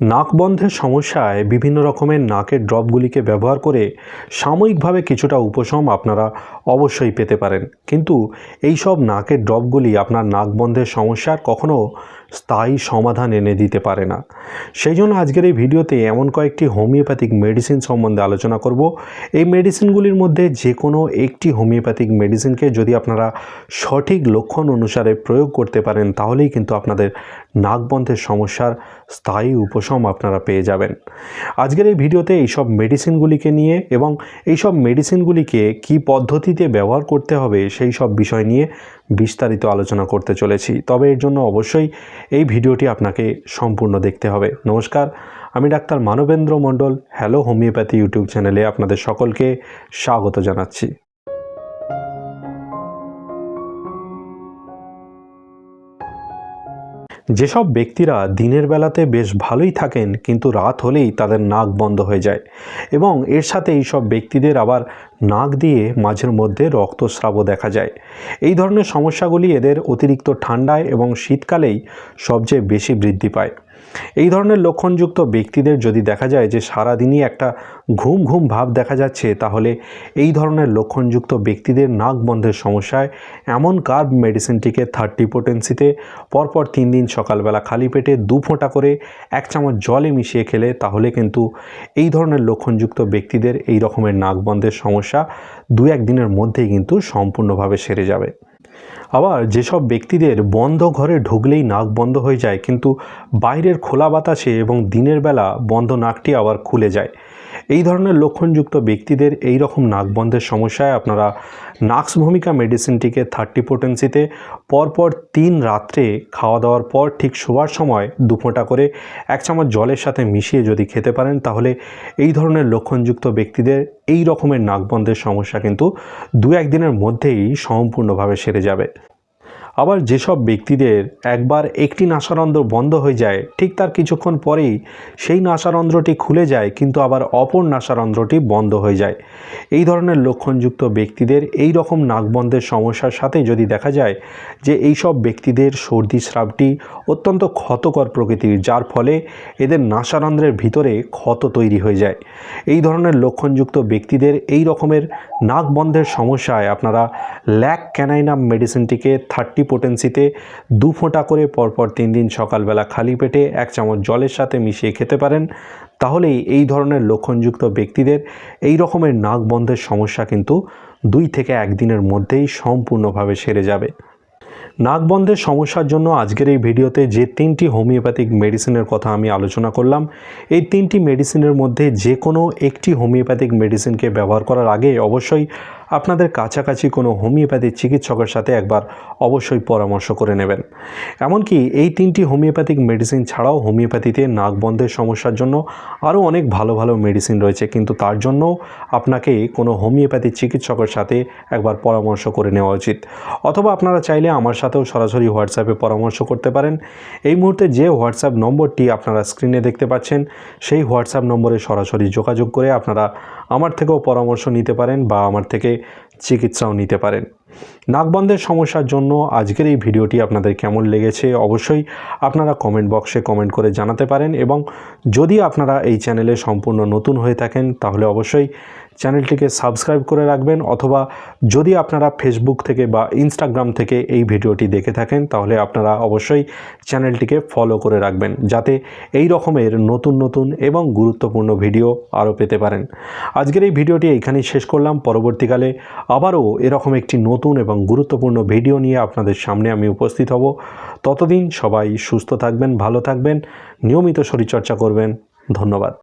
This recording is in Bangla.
নাক বন্ধের সমস্যায় বিভিন্ন রকমের নাকের ড্রপগুলিকে ব্যবহার করে সাময়িকভাবে কিছুটা উপশম আপনারা অবশ্যই পেতে পারেন। কিন্তু এই সব নাকের ড্রপগুলি আপনার নাক বন্ধের সমস্যার কখনো স্থায়ী সমাধান এনে দিতে পারে না। সেই জন্য আজকের এই ভিডিওতে এমন কয়েকটি হোমিওপ্যাথিক মেডিসিন সম্বন্ধে আলোচনা করব। এই মেডিসিনগুলির মধ্যে যে কোনো একটি হোমিওপ্যাথিক মেডিসিনকে যদি আপনারা সঠিক লক্ষণ অনুসারে প্রয়োগ করতে পারেন, তাহলেই কিন্তু আপনাদের নাক বন্ধের সমস্যার স্থায়ী উপশম আপনারা পেয়ে যাবেন। আজকের এই ভিডিওতে এইসব মেডিসিনগুলিকে নিয়ে এবং এইসব মেডিসিনগুলিকে কি পদ্ধতিতে ব্যবহার করতে হবে, সেই সব বিষয় নিয়ে বিস্তারিত আলোচনা করতে চলেছি। তবে এর জন্য অবশ্যই এই ভিডিওটি আপনাকে সম্পূর্ণ দেখতে হবে। নমস্কার, আমি doctor Manabendra Mondal hello homeopathy YouTube চ্যানেলে আপনাদের সকলকে স্বাগত জানাচ্ছি। যেসব ব্যক্তিরা দিনের বেলাতে বেশ ভালোই থাকেন, কিন্তু রাত হলেই তাদের নাক বন্ধ হয়ে যায় এবং এর সাথে এই সব ব্যক্তিদের আবার নাক দিয়ে মাঝের মধ্যে রক্তস্রাবও দেখা যায়। এই ধরনের সমস্যাগুলি এদের অতিরিক্ত ঠান্ডায় এবং শীতকালেই সবচেয়ে বেশি বৃদ্ধি পায়। এই ধরনের লক্ষণযুক্ত ব্যক্তিদের যদি দেখা যায় যে সারাদিনই একটা ঘুম ঘুম ভাব দেখা যাচ্ছে, তাহলে এই ধরনের লক্ষণযুক্ত ব্যক্তিদের নাক বন্ধের সমস্যায় এমন কার্ব মেডিসিনটিকে থার্টি পোটেন্সিতে পরপর তিন দিন সকালবেলা খালি পেটে দু ফোঁটা করে এক চামচ জলে মিশিয়ে খেলে, তাহলে কিন্তু এই ধরনের লক্ষণযুক্ত ব্যক্তিদের এই রকমের নাক বন্ধের সমস্যা দু এক দিনের মধ্যেই কিন্তু সম্পূর্ণভাবে সেরে যাবে। আবার যেসব ব্যক্তিদের বন্ধ ঘরে ঢুকলেই নাক বন্ধ হয়ে যায়, কিন্তু বাইরের খোলা বাতাসে এবং দিনের বেলা বন্ধ নাকটি আবার খুলে যায়। এই ধরনের লক্ষণযুক্ত ব্যক্তিদের এই রকম নাক বন্ধের সমস্যায় আপনারা নাক্স ভূমিকা মেডিসিনটিকে থার্টি পোটেন্সিতে পরপর তিন রাত্রে খাওয়া দাওয়ার পর ঠিক শোয়ার সময় দুফোঁটা করে এক চামচ জলের সাথে মিশিয়ে যদি খেতে পারেন, তাহলে এই ধরনের লক্ষণযুক্ত ব্যক্তিদের এই রকমের নাক বন্ধের সমস্যা কিন্তু দু একদিনের মধ্যেই সম্পূর্ণভাবে সেরে যাবে। আবার যেসব ব্যক্তিদের একবার একটি নাসারন্ধ্র বন্ধ হয়ে যায়, ঠিক তার কিছুক্ষণ পরেই সেই নাসারন্ধ্রটি খুলে যায়, কিন্তু আবার অপর নাসারন্ধ্রটি বন্ধ হয়ে যায়। এই ধরনের লক্ষণযুক্ত ব্যক্তিদের এই রকম নাকবন্ধের সমস্যার সাথে যদি দেখা যায় যে এই সব ব্যক্তিদের সর্দি, স্রাবটি অত্যন্ত ক্ষতকর প্রকৃতির, যার ফলে এদের নাসারন্ধ্রের ভিতরে ক্ষত তৈরি হয়ে যায়। এই ধরনের লক্ষণযুক্ত ব্যক্তিদের এই রকমের নাক বন্ধের সমস্যায় আপনারা ল্যাক ক্যানাইনাম মেডিসিনটিকে থার্টি পোটেন্সিতে দু ফোঁটা করে পরপর তিন দিন সকালবেলা খালি পেটে এক চামচ জলের সাথে মিশিয়ে খেতে পারেন। তাহলেই এই ধরনের লক্ষণযুক্ত ব্যক্তিদের এই রকমের নাক বন্ধের সমস্যা কিন্তু দুই থেকে একদিনের মধ্যেই সম্পূর্ণভাবে সেরে যাবে। নাক বন্ধের সমস্যার জন্য আজকের এই ভিডিওতে যে তিনটি হোমিওপ্যাথিক মেডিসিনের কথা আমি আলোচনা করলাম, এই তিনটি মেডিসিনের মধ্যে যে কোনো একটি হোমিওপ্যাথিক মেডিসিনকে ব্যবহার করার আগে অবশ্যই আপনাদের কাছাকাছি কোনো হোমিওপ্যাথি চিকিৎসকের সাথে একবার অবশ্যই পরামর্শ করে নেবেন। এমনকি এই তিনটি হোমিওপ্যাথিক মেডিসিন ছাড়াও হোমিওপ্যাথিতে নাক বন্ধের সমস্যার জন্য আরও অনেক ভালো ভালো মেডিসিন রয়েছে, কিন্তু তার জন্য আপনাকে কোনো হোমিওপ্যাথি চিকিৎসকের সাথে একবার পরামর্শ করে নেওয়া উচিত। অথবা আপনারা চাইলে আমার সাথেও সরাসরি হোয়াটসঅ্যাপে পরামর্শ করতে পারেন। এই মুহূর্তে যে হোয়াটসঅ্যাপ নম্বরটি আপনারা স্ক্রিনে দেখতে পাচ্ছেন, সেই হোয়াটসঅ্যাপ নম্বরে সরাসরি যোগাযোগ করে আপনারা আমার থেকেও পরামর্শ নিতে পারেন বা আমার থেকে চিকিৎসাও নিতে পারেন। নাকবন্ধের সমস্যার জন্য আজকের এই ভিডিওটি আপনাদের কেমন লেগেছে অবশ্যই আপনারা কমেন্ট বক্সে কমেন্ট করে জানাতে পারেন এবং যদি আপনারা এই চ্যানেলে সম্পূর্ণ নতুন হয়ে থাকেন তাহলে অবশ্যই চ্যানেলটিকে সাবস্ক্রাইব করে রাখবেন অথবা যদি আপনারা ফেসবুক থেকে বা ইনস্টাগ্রাম থেকে এই ভিডিওটি দেখে থাকেন তাহলে আপনারা অবশ্যই চ্যানেলটিকে ফলো করে রাখবেন যাতে এই রকমের নতুন নতুন এবং গুরুত্বপূর্ণ ভিডিও আরও পেতে পারেন। আজকের এই ভিডিওটি এইখানেই শেষ করলাম। পরবর্তীকালে আবারও এরকম একটি নতুন এবং গুরুত্বপূর্ণ ভিডিও নিয়ে আপনাদের সামনে আমি উপস্থিত হব। ততদিন সবাই সুস্থ থাকবেন, ভালো থাকবেন, নিয়মিত শরীরচর্চা করবেন। ধন্যবাদ।